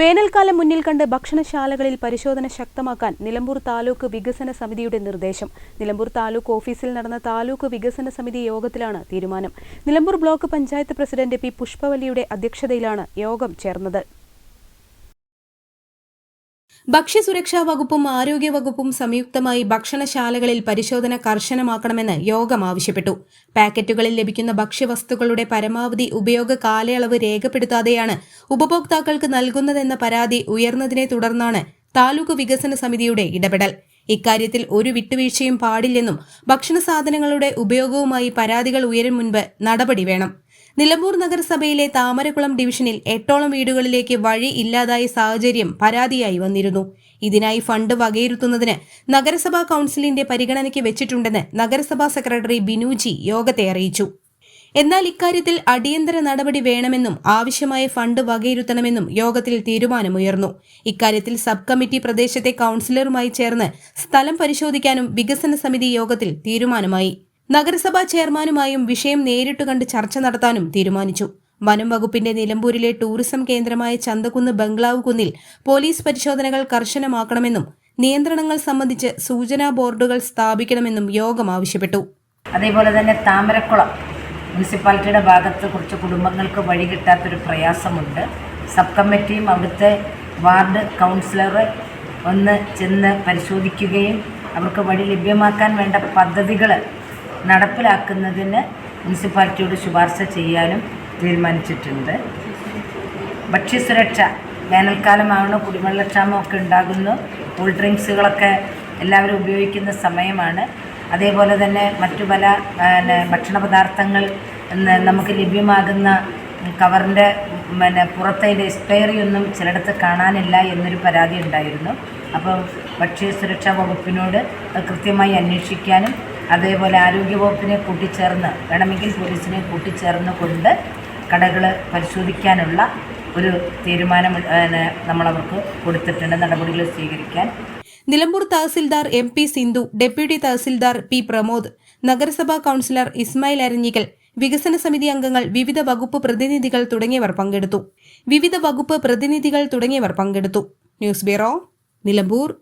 വേനൽക്കാലം മുന്നിൽ കണ്ട് ഭക്ഷണശാലകളിൽ പരിശോധന ശക്തമാക്കാൻ നിലമ്പൂർ താലൂക്ക് വികസന സമിതിയുടെ നിർദ്ദേശം. നിലമ്പൂർ താലൂക്ക് ഓഫീസിൽ നടന്ന താലൂക്ക് വികസന സമിതി യോഗത്തിലാണ് തീരുമാനം. Nilambur block panchayat president P പുഷ്പവല്ലിയുടെ അധ്യക്ഷതയിലാണ് യോഗം ചേർന്നത്. ഭക്ഷ്യസുരക്ഷാ വകുപ്പും ആരോഗ്യ വകുപ്പും സംയുക്തമായി ഭക്ഷണശാലകളിൽ പരിശോധന കർശനമാക്കണമെന്ന് യോഗം ആവശ്യപ്പെട്ടു. പാക്കറ്റുകളിൽ ലഭിക്കുന്ന ഭക്ഷ്യവസ്തുക്കളുടെ പരമാവധി ഉപയോഗ കാലയളവ് രേഖപ്പെടുത്താതെയാണ് ഉപഭോക്താക്കൾക്ക് നൽകുന്നതെന്ന പരാതി ഉയർന്നതിനെ തുടർന്നാണ് താലൂക്ക് വികസന സമിതിയുടെ ഇടപെടൽ. ഇക്കാര്യത്തിൽ ഒരു വിട്ടുവീഴ്ചയും പാടില്ലെന്നും ഭക്ഷണ സാധനങ്ങളുടെ ഉപയോഗവുമായി പരാതികൾ ഉയരും മുൻപ് നടപടി വേണം. നിലമ്പൂർ നഗരസഭയിലെ താമരക്കുളം ഡിവിഷനിൽ എട്ടോളം വീടുകളിലേക്ക് വഴി ഇല്ലാതായ സാഹചര്യം പരാതിയായി വന്നിരുന്നു. ഇതിനായി ഫണ്ട് വകയിരുത്തുന്നതിന് നഗരസഭാ കൌൺസിലിന്റെ പരിഗണനയ്ക്ക് വെച്ചിട്ടുണ്ടെന്ന് നഗരസഭാ സെക്രട്ടറി ബിനുജി യോഗത്തെ അറിയിച്ചു. എന്നാൽ ഇക്കാര്യത്തിൽ അടിയന്തര നടപടി വേണമെന്നും ആവശ്യമായ ഫണ്ട് വകയിരുത്തണമെന്നും യോഗത്തിൽ തീരുമാനമുയർന്നു. ഇക്കാര്യത്തിൽ സബ് കമ്മിറ്റി പ്രദേശത്തെ കൌൺസിലറുമായി ചേർന്ന് സ്ഥലം പരിശോധിക്കാനും വികസന സമിതി യോഗത്തിൽ തീരുമാനമായി. നഗരസഭാ ചെയർമാനുമായും വിഷയം നേരിട്ട് കണ്ട് ചർച്ച നടത്താനും തീരുമാനിച്ചു. വനം വകുപ്പിന്റെ നിലമ്പൂരിലെ ടൂറിസം കേന്ദ്രമായ ചന്തകുന്ന് ബംഗ്ലാവ് കുന്നിൽ പോലീസ് പരിശോധനകൾ കർശനമാക്കണമെന്നും നിയന്ത്രണങ്ങൾ സംബന്ധിച്ച് സൂചനാ ബോർഡുകൾ സ്ഥാപിക്കണമെന്നും യോഗം ആവശ്യപ്പെട്ടു. അതേപോലെ തന്നെ താമരക്കുളം മുനിസിപ്പാലിറ്റിയുടെ ഭാഗത്ത് കുറച്ച് കുടുംബങ്ങൾക്ക് വഴി കിട്ടാത്തൊരു പ്രയാസമുണ്ട്. സബ് കമ്മിറ്റിയും അവിടുത്തെ വാർഡ് കൗൺസിലർ ഒന്ന് ചെന്ന് പരിശോധിക്കുകയും അവർക്ക് വഴി ലഭ്യമാക്കാൻ വേണ്ട പദ്ധതികൾ നടപ്പിലാക്കുന്നതിന് മുനിസിപ്പാലിറ്റിയോട് ശുപാർശ ചെയ്യാനും തീരുമാനിച്ചിട്ടുണ്ട്. ഭക്ഷ്യസുരക്ഷ വേനൽക്കാലമാവണ കുടിവെള്ളക്ഷാമമൊക്കെ ഉണ്ടാകുന്നു കൂൾ ഡ്രിങ്ക്സുകളൊക്കെ എല്ലാവരും ഉപയോഗിക്കുന്ന സമയമാണ്. അതേപോലെ തന്നെ മറ്റു പല പിന്നെ ഭക്ഷണ പദാർത്ഥങ്ങൾ നമുക്ക് ലഭ്യമാകുന്ന കവറിന്റെ പിന്നെ പുറത്തതിന്റെ എക്സ്പയറി ഒന്നും ചിലയിടത്ത് കാണാനില്ല എന്നൊരു പരാതി ഉണ്ടായിരുന്നു. അപ്പോൾ ഭക്ഷ്യസുരക്ഷാ വകുപ്പിനോട് കൃത്യമായി അന്വേഷിക്കാനും അതേപോലെ ആരോഗ്യവകുപ്പിനെ കൂട്ടിച്ചേർന്ന് വേണമെങ്കിൽ പോലീസിനെ കൂട്ടിച്ചേർന്ന് കൊണ്ട് കടകൾ പരിശോധിക്കാനുള്ള ഒരു തീരുമാനം നമ്മൾ അവർക്ക് കൊടുത്തിട്ടുണ്ട് നടപടികൾ സ്വീകരിക്കാൻ. Nilambur tahsildar M P Sindhu deputy tahsildar P Pramod നഗരസഭാ കൌൺസിലർ ഇസ്മായിൽ അരഞ്ഞിക്കൽ വികസന സമിതി അംഗങ്ങൾ വിവിധ വകുപ്പ് പ്രതിനിധികൾ തുടങ്ങിയവർ പങ്കെടുത്തു. വിവിധ വകുപ്പ് പ്രതിനിധികൾ തുടങ്ങിയവർ പങ്കെടുത്തു. News bureau Nilambur.